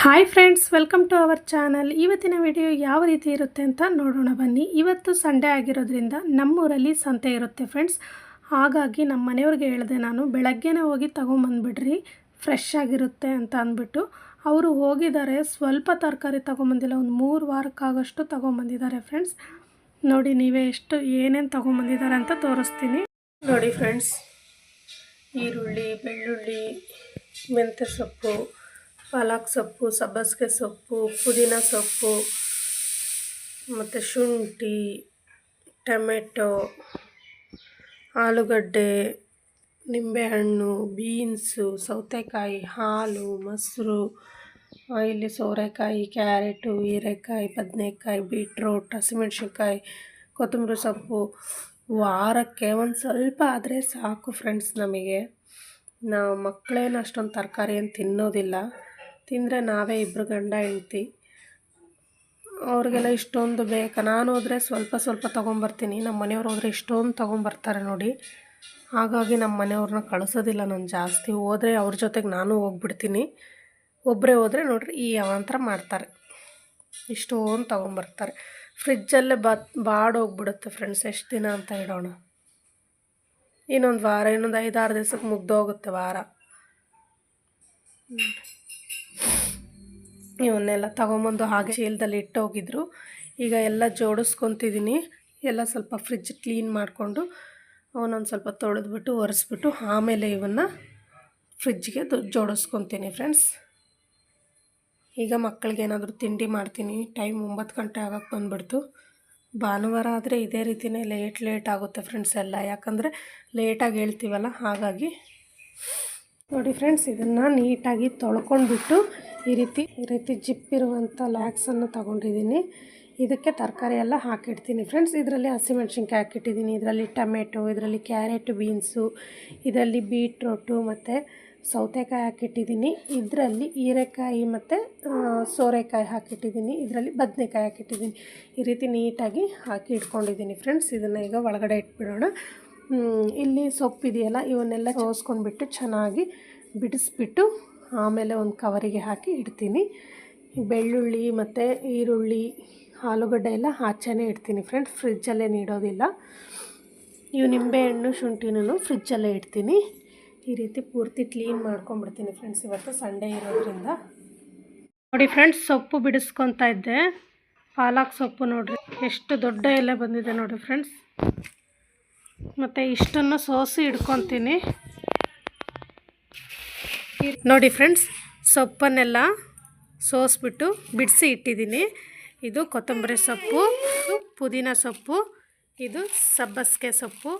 Hi friends welcome to our channel ಇವತ್ತಿನ video ಯಾವ ರೀತಿ ಇರುತ್ತೆ ಅಂತ ನೋಡೋಣ ಬನ್ನಿ. ಇವತ್ತು ಸಂಡೇ ಆಗಿರೋದ್ರಿಂದ ನಮ್ಮೂರಲ್ಲಿ ಸಂತೆ ಇರುತ್ತೆ ಫ್ರೆಂಡ್ಸ್ ಹಾಗಾಗಿ ನಮ್ಮ ಮನೆಯವ್ರಿಗೆ ಹೇಳಿದೆ ನಾನು ಬೆಳಗ್ಗೆನೇ ಹೋಗಿ ತೊಗೊಂಬಂದ್ಬಿಡ್ರಿ. ಫ್ರೆಶ್ ಆಗಿರುತ್ತೆ ಅಂತ ಅಂದ್ಬಿಟ್ಟು ಅವರು ಹೋಗಿದ್ದಾರೆ. ಸ್ವಲ್ಪ ತರಕಾರಿ ತೊಗೊಂಬಂದಿಲ್ಲ, ಒಂದು ಮೂರು ವಾರಕ್ಕಾಗಷ್ಟು ತೊಗೊಂಬಂದಿದ್ದಾರೆ ಫ್ರೆಂಡ್ಸ್ ನೋಡಿ, ನೀವೇ ಎಷ್ಟು ಏನೇನು ತೊಗೊಂಬಂದಿದ್ದಾರೆ ಅಂತ ತೋರಿಸ್ತೀನಿ. ನೋಡಿ ಫ್ರೆಂಡ್ಸ್ ಈರುಳ್ಳಿ, ಬೆಳ್ಳುಳ್ಳಿ, ಮೆಂತ್ಯ ಸೊಪ್ಪು ಪಾಲಕ್ ಸೊಪ್ಪು, ಸಬ್ಬಸಿಗೆ ಸೊಪ್ಪು, ಪುದೀನ ಸೊಪ್ಪು, ಮತ್ತು ಶುಂಠಿ, ಟೊಮೆಟೊ, ಆಲೂಗಡ್ಡೆ, ನಿಂಬೆಹಣ್ಣು, ಬೀನ್ಸು, ಸೌತೆಕಾಯಿ, ಹಾಲು, ಮೊಸರು ಇಲ್ಲಿ ಸೋರೆಕಾಯಿ, ಕ್ಯಾರೆಟು, ಹೀರೆಕಾಯಿ, ಬದನೆಕಾಯಿ, ಬೀಟ್ರೋಟ್, ಹಸಿಮೆಣ್ಸಿನ್ಕಾಯಿ, ಕೊತ್ತಂಬರಿ ಸೊಪ್ಪು. ವಾರಕ್ಕೆ ಒಂದು ಸ್ವಲ್ಪ ಆದರೆ ಸಾಕು ಫ್ರೆಂಡ್ಸ್ ನಮಗೆ. ನಾವು ಮಕ್ಕಳೇನು ಅಷ್ಟೊಂದು ತರಕಾರಿ ಏನು ತಿನ್ನೋದಿಲ್ಲ. ತಿಂದರೆ ನಾವೇ ಇಬ್ಬರು ಗಂಡ ಹೆಂಡ್ತಿ. ಅವ್ರಿಗೆಲ್ಲ ಇಷ್ಟೊಂದು ಬೇಕಾ. ನಾನು ಹೋದರೆ ಸ್ವಲ್ಪ ಸ್ವಲ್ಪ ತೊಗೊಂಬರ್ತೀನಿ. ನಮ್ಮ ಮನೆಯವ್ರು ಹೋದರೆ ಇಷ್ಟೊಂದು ತೊಗೊಂಬರ್ತಾರೆ ನೋಡಿ. ಹಾಗಾಗಿ ನಮ್ಮ ಮನೆಯವ್ರನ್ನ ಕಳಿಸೋದಿಲ್ಲ ನಾನು ಜಾಸ್ತಿ. ಹೋದರೆ ಅವ್ರ ಜೊತೆಗೆ ನಾನು ಹೋಗ್ಬಿಡ್ತೀನಿ. ಒಬ್ಬರೇ ಹೋದರೆ ನೋಡ್ರಿ ಈ ಅವಾಂತರ ಮಾಡ್ತಾರೆ. ಇಷ್ಟೊಂದು ತೊಗೊಂಬರ್ತಾರೆ. ಫ್ರಿಜ್ಜಲ್ಲೇ ಬತ್, ಬಾಡೋಗ್ಬಿಡುತ್ತೆ ಫ್ರೆಂಡ್ಸ್ ಎಷ್ಟು ದಿನ ಅಂತ ಇಡೋಣ ಇನ್ನೊಂದು ವಾರ, ಇನ್ನೊಂದು ಐದಾರು ದಿವ್ಸಕ್ಕೆ ಮುಗ್ದೋಗುತ್ತೆ ವಾರ. ಇವನ್ನೆಲ್ಲ ತೊಗೊಂಬಂದು ಹಾಗೆ ಚೀಲದಲ್ಲಿ ಇಟ್ಟು ಹೋಗಿದ್ರು ಈಗ ಎಲ್ಲ ಜೋಡಿಸ್ಕೊತಿದ್ದೀನಿ ಎಲ್ಲ ಸ್ವಲ್ಪ ಫ್ರಿಜ್ ಕ್ಲೀನ್ ಮಾಡಿಕೊಂಡು ಅವನೊಂದು ಸ್ವಲ್ಪ ತೊಳೆದ್ಬಿಟ್ಟು, ಒರೆಸ್ಬಿಟ್ಟು ಆಮೇಲೆ ಇವನ್ನು ಫ್ರಿಜ್ಗೆ ಜೋಡಿಸ್ಕೊತೀನಿ ಫ್ರೆಂಡ್ಸ್ ಈಗ ಮಕ್ಕಳಿಗೆ ಏನಾದರೂ ತಿಂಡಿ ಮಾಡ್ತೀನಿ. ಟೈಮ್ ಒಂಬತ್ತು ಗಂಟೆ ಆಗಕ್ಕೆ ಬಂದುಬಿಡ್ತು. ಭಾನುವಾರ ಆದರೆ ಇದೇ ರೀತಿಯೇ ಲೇಟ್ ಲೇಟ್ ಆಗುತ್ತೆ ಫ್ರೆಂಡ್ಸ್ ಎಲ್ಲ. ಯಾಕಂದರೆ ಲೇಟಾಗಿ ಹೇಳ್ತೀವಲ್ಲ, ಹಾಗಾಗಿ. ನೋಡಿ ಫ್ರೆಂಡ್ಸ್ ಇದನ್ನು ನೀಟಾಗಿ ತೊಳ್ಕೊಂಡ್ಬಿಟ್ಟು ಈ ರೀತಿ ಈ ರೀತಿ ಜಿಪ್ ಇರುವಂಥ ಲ್ಯಾಕ್ಸನ್ನು ತೊಗೊಂಡಿದ್ದೀನಿ. ಇದಕ್ಕೆ ತರಕಾರಿ ಎಲ್ಲ ಹಾಕಿಡ್ತೀನಿ. ಫ್ರೆಂಡ್ಸ್ ಇದರಲ್ಲಿ ಹಸಿಮೆಣ್ಸಿನ್ಕಾಯಿ ಹಾಕಿಟ್ಟಿದ್ದೀನಿ. ಇದರಲ್ಲಿ ಟೊಮೆಟೊ, ಇದರಲ್ಲಿ ಕ್ಯಾರೆಟ್ ಬೀನ್ಸು, ಇದರಲ್ಲಿ ಬೀಟ್ರೋಟು ಮತ್ತು ಸೌತೆಕಾಯಿ ಹಾಕಿಟ್ಟಿದ್ದೀನಿ. ಇದರಲ್ಲಿ ಹೀರೆಕಾಯಿ ಮತ್ತು ಸೋರೆಕಾಯಿ ಹಾಕಿಟ್ಟಿದ್ದೀನಿ. ಇದರಲ್ಲಿ ಬದನೆಕಾಯಿ ಹಾಕಿಟ್ಟಿದ್ದೀನಿ. ಈ ರೀತಿ ನೀಟಾಗಿ ಹಾಕಿ ಇಟ್ಕೊಂಡಿದ್ದೀನಿ. ಫ್ರೆಂಡ್ಸ್ ಇದನ್ನು ಈಗ ಒಳಗಡೆ ಇಟ್ಬಿಡೋಣ. ಇಲ್ಲಿ ಸೊಪ್ಪಿದೆಯಲ್ಲ, ಇವನ್ನೆಲ್ಲ ಸೋಸ್ಕೊಂಡ್ಬಿಟ್ಟು ಚೆನ್ನಾಗಿ ಬಿಡಿಸ್ಬಿಟ್ಟು ಆಮೇಲೆ ಒಂದು ಕವರಿಗೆ ಹಾಕಿ ಇಡ್ತೀನಿ. ಬೆಳ್ಳುಳ್ಳಿ ಮತ್ತು ಈರುಳ್ಳಿ, ಆಲೂಗಡ್ಡೆ ಎಲ್ಲ ಆಚೆನೇ ಇಡ್ತೀನಿ ಫ್ರೆಂಡ್ಸ್ ಫ್ರಿಜ್ಜಲ್ಲೇ ನೀಡೋದಿಲ್ಲ. ಇವು ನಿಂಬೆಹಣ್ಣು ಶುಂಠಿನೂ ಫ್ರಿಜ್ಜಲ್ಲೇ ಇಡ್ತೀನಿ. ಈ ರೀತಿ ಪೂರ್ತಿ ಕ್ಲೀನ್ ಮಾಡ್ಕೊಂಬಿಡ್ತೀನಿ ಫ್ರೆಂಡ್ಸ್ ಇವತ್ತು ಸಂಡೇ ಇರೋದ್ರಿಂದ. ನೋಡಿ ಫ್ರೆಂಡ್ಸ್ ಸೊಪ್ಪು ಬಿಡಿಸ್ಕೊತಾ ಇದ್ದೆ. ಪಾಲಕ್ ಸೊಪ್ಪು ನೋಡಿರಿ, ಎಷ್ಟು ದೊಡ್ಡ ಎಲೆ ಬಂದಿದೆ ನೋಡಿ ಫ್ರೆಂಡ್ಸ್ ಮತ್ತು ಇಷ್ಟನ್ನು ಸೋಸಿ ಇಡ್ಕೊತೀನಿ ನೋಡಿ ಫ್ರೆಂಡ್ಸ್, ಸೊಪ್ಪನ್ನೆಲ್ಲ ಸೋಸ್ಬಿಟ್ಟು ಬಿಡಿಸಿ ಇಟ್ಟಿದ್ದೀನಿ. ಇದು ಕೊತ್ತಂಬರಿ ಸೊಪ್ಪು, ಪುದೀನ ಸೊಪ್ಪು, ಇದು ಸಬ್ಬಸ್ಗೆ ಸೊಪ್ಪು,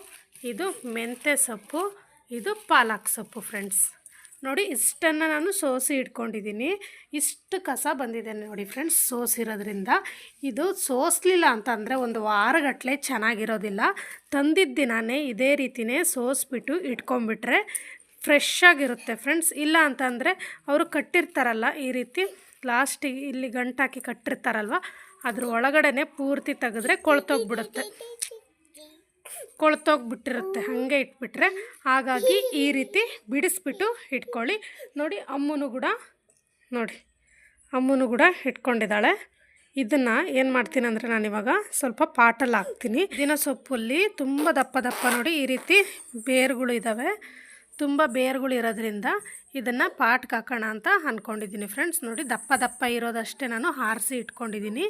ಇದು ಮೆಂತ್ಯ ಸೊಪ್ಪು, ಇದು ಪಾಲಕ್ ಸೊಪ್ಪು ಫ್ರೆಂಡ್ಸ್. ನೋಡಿ, ಇಷ್ಟನ್ನು ನಾನು ಸೋಸಿ ಇಟ್ಕೊಂಡಿದ್ದೀನಿ. ಇಷ್ಟು ಕಸ ಬಂದಿದೆ ನೋಡಿ ಫ್ರೆಂಡ್ಸ್, ಸೋಸಿರೋದ್ರಿಂದ. ಇದು ಸೋಸಲಿಲ್ಲ ಅಂತಂದರೆ ಒಂದು ವಾರಗಟ್ಟಲೆ ಚೆನ್ನಾಗಿರೋದಿಲ್ಲ. ತಂದಿದ್ದ ದಿನವೇ ಇದೇ ರೀತಿಯೇ ಸೋಸಿಬಿಟ್ಟು ಇಟ್ಕೊಂಡ್ಬಿಟ್ರೆ ಫ್ರೆಶ್ ಆಗಿರುತ್ತೆ ಫ್ರೆಂಡ್ಸ್. ಇಲ್ಲ ಅಂತಂದರೆ ಅವರು ಕಟ್ಟಿರ್ತಾರಲ್ಲ ಈ ರೀತಿ. ಲಾಸ್ಟಿಗೆ ಇಲ್ಲಿ ಗಂಟಾಕಿ ಕಟ್ಟಿರ್ತಾರಲ್ವ? ಅದ್ರ ಒಳಗಡೆ ಪೂರ್ತಿ ತೆಗೆದ್ರೆ ಕೊಳ್ತೋಗ್ಬಿಡುತ್ತೆ. ಕೊಳ್ತೋಗ್ಬಿಟ್ಟಿರುತ್ತೆ. ಹಾಗೆ ಇಟ್ಬಿಟ್ರೆ ಹಾಗಾಗಿ ಈ ರೀತಿ ಬಿಡಿಸ್ಬಿಟ್ಟು ಇಟ್ಕೊಳ್ಳಿ. ನೋಡಿ, ಅಮ್ಮನು ಕೂಡ, ನೋಡಿ, ಅಮ್ಮನು ಕೂಡ ಇಟ್ಕೊಂಡಿದ್ದಾಳೆ. ಇದನ್ನು ಏನು ಮಾಡ್ತೀನಿ ಅಂದರೆ ನಾನಿವಾಗ ಸ್ವಲ್ಪ ಪಾಟಲ್ಲಿ ಹಾಕ್ತೀನಿ. ದಿನ ಸೊಪ್ಪಲ್ಲಿ ತುಂಬ ದಪ್ಪ ದಪ್ಪ ನೋಡಿ ಈ ರೀತಿ ಬೇರುಗಳು ಇದ್ದಾವೆ ತುಂಬ ಬೇರುಗಳು ಇರೋದ್ರಿಂದ ಇದನ್ನು ಪಾಟ್ಗೆ ಹಾಕೋಣ ಅಂತ ಅಂದ್ಕೊಂಡಿದ್ದೀನಿ ಫ್ರೆಂಡ್ಸ್. ನೋಡಿ, ದಪ್ಪ ದಪ್ಪ ಇರೋದಷ್ಟೇ ನಾನು ಆರಿಸಿ ಇಟ್ಕೊಂಡಿದ್ದೀನಿ.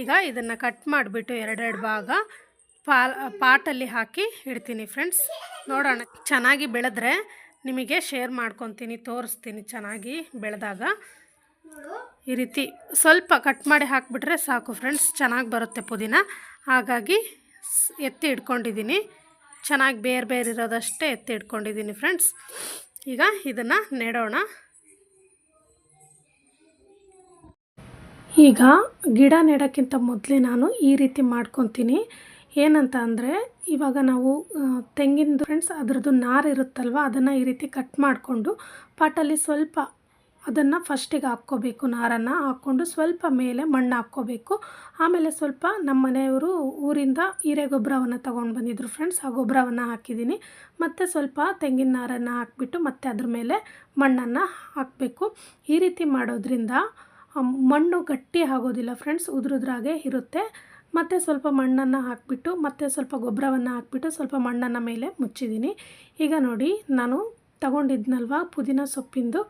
ಈಗ ಇದನ್ನು ಕಟ್ ಮಾಡಿಬಿಟ್ಟು ಎರಡೆರಡು ಭಾಗ ಪಾಲ್, ಪಾಟಲ್ಲಿ ಹಾಕಿ ಇಡ್ತೀನಿ ಫ್ರೆಂಡ್ಸ್. ನೋಡೋಣ, ಚೆನ್ನಾಗಿ ಬೆಳೆದ್ರೆ ನಿಮಗೆ ಶೇರ್ ಮಾಡ್ಕೊತೀನಿ, ತೋರಿಸ್ತೀನಿ ಚೆನ್ನಾಗಿ ಬೆಳೆದಾಗ. ಈ ರೀತಿ ಸ್ವಲ್ಪ ಕಟ್ ಮಾಡಿ ಹಾಕಿಬಿಟ್ರೆ ಸಾಕು ಫ್ರೆಂಡ್ಸ್, ಚೆನ್ನಾಗಿ ಬರುತ್ತೆ ಪುದೀನ. ಹಾಗಾಗಿ ಎತ್ತಿ ಇಟ್ಕೊಂಡಿದ್ದೀನಿ. ಚೆನ್ನಾಗಿ ಬೇರೆ ಬೇರೆ ಇರೋದಷ್ಟೇ ಎತ್ತಿಟ್ಕೊಂಡಿದ್ದೀನಿ ಫ್ರೆಂಡ್ಸ್ ಈಗ ಇದನ್ನು ನೆಡೋಣ. ಈಗ ಗಿಡ ನೆಡೋಕ್ಕಿಂತ ಮೊದಲೇ ನಾನು ಈ ರೀತಿ ಮಾಡ್ಕೊತೀನಿ. ಏನಂತ ಅಂದರೆ, ಇವಾಗ ನಾವು ತೆಂಗಿನ ಫ್ರೆಂಡ್ಸ್ ಅದರದ್ದು ನಾರು ಇರುತ್ತಲ್ವ, ಅದನ್ನು ಈ ರೀತಿ ಕಟ್ ಮಾಡಿಕೊಂಡು, ಪಾಟಲ್ಲಿ ಸ್ವಲ್ಪ ಅದನ್ನು ಫಸ್ಟಿಗೆ ಹಾಕ್ಕೋಬೇಕು, ನಾರನ್ನು ಹಾಕ್ಕೊಂಡು ಸ್ವಲ್ಪ ಮೇಲೆ ಮಣ್ಣು ಹಾಕ್ಕೋಬೇಕು. ಆಮೇಲೆ ಸ್ವಲ್ಪ ನಮ್ಮ ಮನೆಯವರು ಊರಿಂದ ಹೀರೆ ಗೊಬ್ಬರವನ್ನು ತೊಗೊಂಡು ಬಂದಿದ್ರು ಫ್ರೆಂಡ್ಸ್ ಆ ಗೊಬ್ಬರವನ್ನು ಹಾಕಿದ್ದೀನಿ. ಮತ್ತು ಸ್ವಲ್ಪ ತೆಂಗಿನ ನಾರನ್ನು ಹಾಕ್ಬಿಟ್ಟು ಮತ್ತೆ ಅದ್ರ ಮೇಲೆ ಮಣ್ಣನ್ನು ಹಾಕಬೇಕು. ಈ ರೀತಿ ಮಾಡೋದ್ರಿಂದ ಮಣ್ಣು ಗಟ್ಟಿ ಆಗೋದಿಲ್ಲ ಫ್ರೆಂಡ್ಸ್ ಉದುರುದ್ರಾಗೆ ಇರುತ್ತೆ. ಮತ್ತು ಸ್ವಲ್ಪ ಮಣ್ಣನ್ನು ಹಾಕಿಬಿಟ್ಟು, ಮತ್ತು ಸ್ವಲ್ಪ ಗೊಬ್ಬರವನ್ನು ಹಾಕಿಬಿಟ್ಟು ಸ್ವಲ್ಪ ಮಣ್ಣನ್ನು ಮೇಲೆ ಮುಚ್ಚಿದ್ದೀನಿ. ಈಗ ನೋಡಿ, ನಾನು ತಗೊಂಡಿದ್ನಲ್ವ ಪುದೀನ ಸೊಪ್ಪಿಂದು.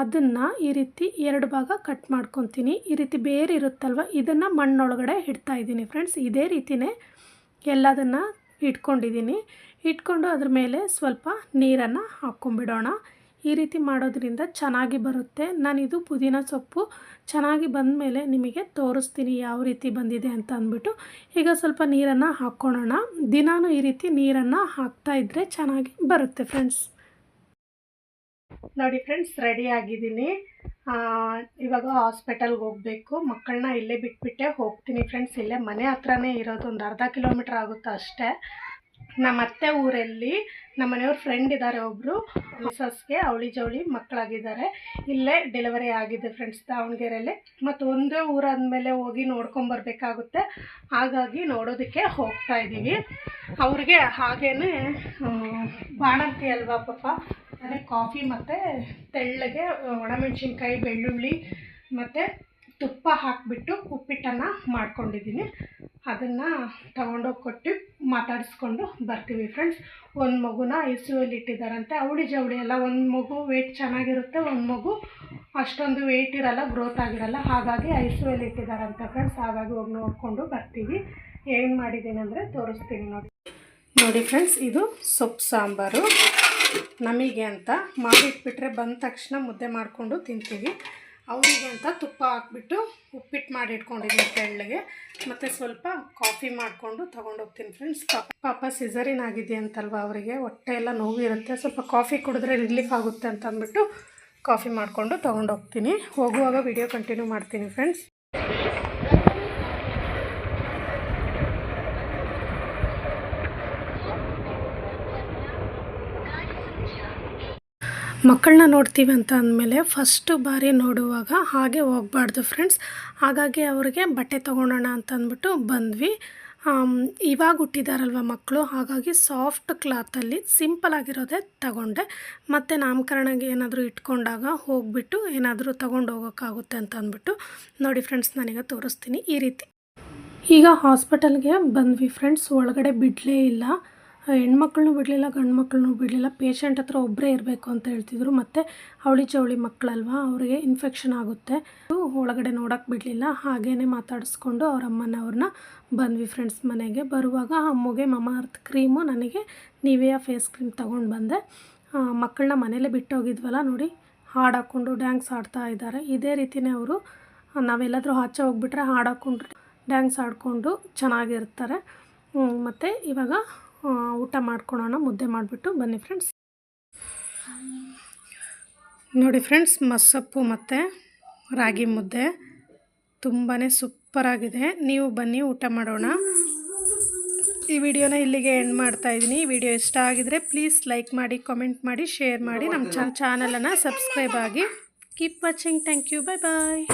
ಅದನ್ನು ಈ ರೀತಿ ಎರಡು ಭಾಗ ಕಟ್ ಮಾಡ್ಕೊತೀನಿ. ಈ ರೀತಿ ಬೇರೆ ಇರುತ್ತಲ್ವ? ಇದನ್ನು ಮಣ್ಣೊಳಗಡೆ ಇಡ್ತಾ ಇದ್ದೀನಿ ಫ್ರೆಂಡ್ಸ್ ಇದೇ ರೀತಿಯೇ ಎಲ್ಲದನ್ನು ಇಟ್ಕೊಂಡಿದ್ದೀನಿ. ಇಟ್ಕೊಂಡು ಅದ್ರ ಮೇಲೆ ಸ್ವಲ್ಪ ನೀರನ್ನು ಹಾಕ್ಕೊಂಬಿಡೋಣ ಈ ರೀತಿ ಮಾಡೋದ್ರಿಂದ ಚೆನ್ನಾಗಿ ಬರುತ್ತೆ. ನಾನಿದು ಪುದೀನ ಸೊಪ್ಪು ಚೆನ್ನಾಗಿ ಬಂದ ಮೇಲೆ ನಿಮಗೆ ತೋರಿಸ್ತೀನಿ ಯಾವ ರೀತಿ ಬಂದಿದೆ ಅಂತ ಅಂದ್ಬಿಟ್ಟು. ಈಗ ಸ್ವಲ್ಪ ನೀರನ್ನು ಹಾಕ್ಕೊಳ್ಳೋಣ ದಿನಾನು ಈ ರೀತಿ ನೀರನ್ನು ಹಾಕ್ತಾ ಇದ್ದರೆ ಚೆನ್ನಾಗಿ ಬರುತ್ತೆ ಫ್ರೆಂಡ್ಸ್ ನೋಡಿ ಫ್ರೆಂಡ್ಸ್ ರೆಡಿ ಆಗಿದ್ದೀನಿ. ಇವಾಗ ಹಾಸ್ಪಿಟಲ್ಗೆ ಹೋಗಬೇಕು. ಮಕ್ಕಳನ್ನ ಇಲ್ಲೇ ಬಿಟ್ಬಿಟ್ಟೆ ಹೋಗ್ತೀನಿ ಫ್ರೆಂಡ್ಸ್ ಇಲ್ಲೇ ಮನೆ ಹತ್ರನೇ ಇರೋದು ಒಂದು ಅರ್ಧ ಕಿಲೋಮೀಟ್ರ್ ಆಗುತ್ತೆ ಅಷ್ಟೇ. ನಮ್ಮ ಅತ್ತೆ ಊರಲ್ಲಿ ನಮ್ಮ ಮನೆಯವ್ರ ಫ್ರೆಂಡ್ ಇದ್ದಾರೆ ಒಬ್ಬರು ಮಿಸಸ್ಗೆ ಅವಳಿ ಜವಳಿ ಮಕ್ಕಳಾಗಿದ್ದಾರೆ. ಇಲ್ಲೇ ಡೆಲಿವರಿ ಆಗಿದೆ ಫ್ರೆಂಡ್ಸ್ ದಾವಣಗೆರೆಯಲ್ಲಿ ಮತ್ತು ಒಂದೇ ಊರಾದಮೇಲೆ ಹೋಗಿ ನೋಡ್ಕೊಂಬರ್ಬೇಕಾಗುತ್ತೆ ಹಾಗಾಗಿ ನೋಡೋದಕ್ಕೆ ಹೋಗ್ತಾ ಇದ್ದೀವಿ ಅವ್ರಿಗೆ ಹಾಗೇ ಬಾಣಂತಿ ಅಲ್ವಾ ಪಾಪ? ಅದೇ ಕಾಫಿ ಮತ್ತು ತೆಳ್ಳಗೆ ಒಣಮೆಣಸಿನ್ಕಾಯಿ, ಬೆಳ್ಳುಳ್ಳಿ ಮತ್ತು ತುಪ್ಪ ಹಾಕಿಬಿಟ್ಟು ಉಪ್ಪಿಟ್ಟನ್ನು ಮಾಡ್ಕೊಂಡಿದ್ದೀನಿ. ಅದನ್ನು ತಗೊಂಡೋಗಿ ಕೊಟ್ಟು ಮಾತಾಡಿಸ್ಕೊಂಡು ಬರ್ತೀವಿ ಫ್ರೆಂಡ್ಸ್ ಒಂದು ಮಗುನ ಐ ಸಿ ಯುಲಿ ಇಟ್ಟಿದ್ದಾರಂತೆ ಅವಳಿ ಜವಳಿ ಎಲ್ಲ ಒಂದು ಮಗು ವೆಯ್ಟ್ ಚೆನ್ನಾಗಿರುತ್ತೆ, ಒಂದು ಮಗು ಅಷ್ಟೊಂದು ವೆಯ್ಟ್ ಇರಲ್ಲ ಗ್ರೋತ್ ಆಗಿರಲ್ಲ. ಹಾಗಾಗಿ ಐ ಸಿ ಯುಲಿ ಇಟ್ಟಿದ್ದಾರಂತೆ ಫ್ರೆಂಡ್ಸ್ ಹಾಗಾಗಿ ಹೋಗಿ ನೋಡಿಕೊಂಡು ಬರ್ತೀವಿ. ಏನು ಮಾಡಿದ್ದೀನಿ ಅಂದರೆ ತೋರಿಸ್ತೀನಿ ನೋಡಿ. ನೋಡಿ ಫ್ರೆಂಡ್ಸ್ ಇದು ಸೊಪ್ಪು ಸಾಂಬಾರು. ನಮಗೆ ಅಂತ ಮಾಡಿಟ್ಬಿಟ್ರೆ ಬಂದ ತಕ್ಷಣ ಮುದ್ದೆ ಮಾಡಿಕೊಂಡು ತಿಂತೀವಿ. ಅವರಿಗೆ ಅಂತ ತುಪ್ಪ ಹಾಕ್ಬಿಟ್ಟು ಉಪ್ಪಿಟ್ಟು ಮಾಡಿ ಇಟ್ಕೊಂಡಿದ್ದೀನಿ ತೆಳ್ಳಗೆ. ಮತ್ತು ಸ್ವಲ್ಪ ಕಾಫಿ ಮಾಡಿಕೊಂಡು ತೊಗೊಂಡೋಗ್ತೀನಿ ಫ್ರೆಂಡ್ಸ್ ಪಾಪ ಸಿಸರಿನ್ ಆಗಿದೆ ಅಂತಲ್ವ ಅವರಿಗೆ? ಹೊಟ್ಟೆ ಎಲ್ಲ ನೋವಿರುತ್ತೆ. ಸ್ವಲ್ಪ ಕಾಫಿ ಕುಡಿದ್ರೆ ರಿಲೀಫ್ ಆಗುತ್ತೆ ಅಂತ ಅಂದ್ಬಿಟ್ಟು ಕಾಫಿ ಮಾಡಿಕೊಂಡು ತೊಗೊಂಡೋಗ್ತೀನಿ. ಹೋಗುವಾಗ ವಿಡಿಯೋ ಕಂಟಿನ್ಯೂ ಮಾಡ್ತೀನಿ ಫ್ರೆಂಡ್ಸ್ ಮಕ್ಕಳನ್ನ ನೋಡ್ತೀವಿ ಅಂತ ಅಂದಮೇಲೆ ಫಸ್ಟು ಬಾರಿ ನೋಡುವಾಗ ಹಾಗೆ ಹೋಗ್ಬಾರ್ದು ಫ್ರೆಂಡ್ಸ್ ಹಾಗಾಗಿ ಅವ್ರಿಗೆ ಬಟ್ಟೆ ತೊಗೊಳೋಣ ಅಂತ ಅಂದ್ಬಿಟ್ಟು ಬಂದ್ವಿ. ಇವಾಗ ಹುಟ್ಟಿದಾರಲ್ವ ಮಕ್ಕಳು ಹಾಗಾಗಿ ಸಾಫ್ಟ್ ಕ್ಲಾತಲ್ಲಿ ಸಿಂಪಲ್ ಆಗಿರೋದೇ ತಗೊಂಡೆ. ಮತ್ತು ನಾಮಕರಣಗೆ ಏನಾದರೂ ಇಟ್ಕೊಂಡಾಗ ಹೋಗ್ಬಿಟ್ಟು ಏನಾದರೂ ತೊಗೊಂಡು ಹೋಗೋಕ್ಕಾಗುತ್ತೆ ಅಂತ ಅಂದ್ಬಿಟ್ಟು ನೋಡಿ ಫ್ರೆಂಡ್ಸ್ ನಾನೀಗ ತೋರಿಸ್ತೀನಿ ಈ ರೀತಿ. ಈಗ ಹಾಸ್ಪಿಟಲ್ಗೆ ಬಂದ್ವಿ ಫ್ರೆಂಡ್ಸ್ ಒಳಗಡೆ ಬಿಡಲೇ ಇಲ್ಲ. ಹೆಣ್ಮಕ್ಳನ್ನೂ ಬಿಡಲಿಲ್ಲ ಗಂಡು ಮಕ್ಕಳನ್ನೂ ಬಿಡಲಿಲ್ಲ. ಪೇಷಂಟ್ ಹತ್ರ ಒಬ್ಬರೇ ಇರಬೇಕು ಅಂತ ಹೇಳ್ತಿದ್ರು. ಮತ್ತು ಅವಳಿ ಚವಳಿ ಮಕ್ಕಳಲ್ವ? ಅವರಿಗೆ ಇನ್ಫೆಕ್ಷನ್ ಆಗುತ್ತೆ. ಒಳಗಡೆ ನೋಡೋಕ್ಕೆ ಬಿಡಲಿಲ್ಲ. ಹಾಗೇ ಮಾತಾಡಿಸ್ಕೊಂಡು ಅವ್ರ ಅಮ್ಮನವ್ರನ್ನ ಬಂದ್ವಿ ಫ್ರೆಂಡ್ಸ್ ಮನೆಗೆ. ಬರುವಾಗ ಅಮ್ಮಗೆ ಮಮ ಅರ್ಥ್ ಕ್ರೀಮು ನನಗೆ ನಿವಿಯಾ ಫೇಸ್ ಕ್ರೀಮ್ ತೊಗೊಂಡು ಬಂದೆ. ಮಕ್ಕಳನ್ನ ಮನೇಲೇ ಬಿಟ್ಟೋಗಿದ್ವಲ್ಲ ನೋಡಿ ಹಾಡು ಹಾಕ್ಕೊಂಡು ಡ್ಯಾನ್ಸ್ ಆಡ್ತಾ ಇದ್ದಾರೆ. ಇದೇ ರೀತಿಯೇ ಅವರು, ನಾವೆಲ್ಲಾದರೂ ಆಚೆ ಹೋಗ್ಬಿಟ್ರೆ ಹಾಡು ಹಾಕ್ಕೊಂಡು ಡ್ಯಾನ್ಸ್ ಆಡಿಕೊಂಡು ಚೆನ್ನಾಗಿರ್ತಾರೆ. ಮತ್ತು ಇವಾಗ ಊಟ ಮಾಡ್ಕೊಳೋಣ, ಮುದ್ದೆ ಮಾಡಿಬಿಟ್ಟು ಬನ್ನಿ ಫ್ರೆಂಡ್ಸ್ ನೋಡಿ ಫ್ರೆಂಡ್ಸ್ ಮಸ್ಸೊಪ್ಪು ಮತ್ತು ರಾಗಿ ಮುದ್ದೆ ತುಂಬಾ ಸೂಪರಾಗಿದೆ ನೀವು ಬನ್ನಿ, ಊಟ ಮಾಡೋಣ. ಈ ವಿಡಿಯೋನ ಇಲ್ಲಿಗೆ ಎಂಡ್ ಮಾಡ್ತಾ ಇದ್ದೀನಿ. ಈ ವಿಡಿಯೋ ಇಷ್ಟ ಆಗಿದರೆ ಪ್ಲೀಸ್ ಲೈಕ್ ಮಾಡಿ ಕಾಮೆಂಟ್ ಮಾಡಿ ಶೇರ್ ಮಾಡಿ. ನಮ್ಮ ಚಾನಲನ್ನು ಸಬ್ಸ್ಕ್ರೈಬ್ ಆಗಿ keep watching thank you bye bye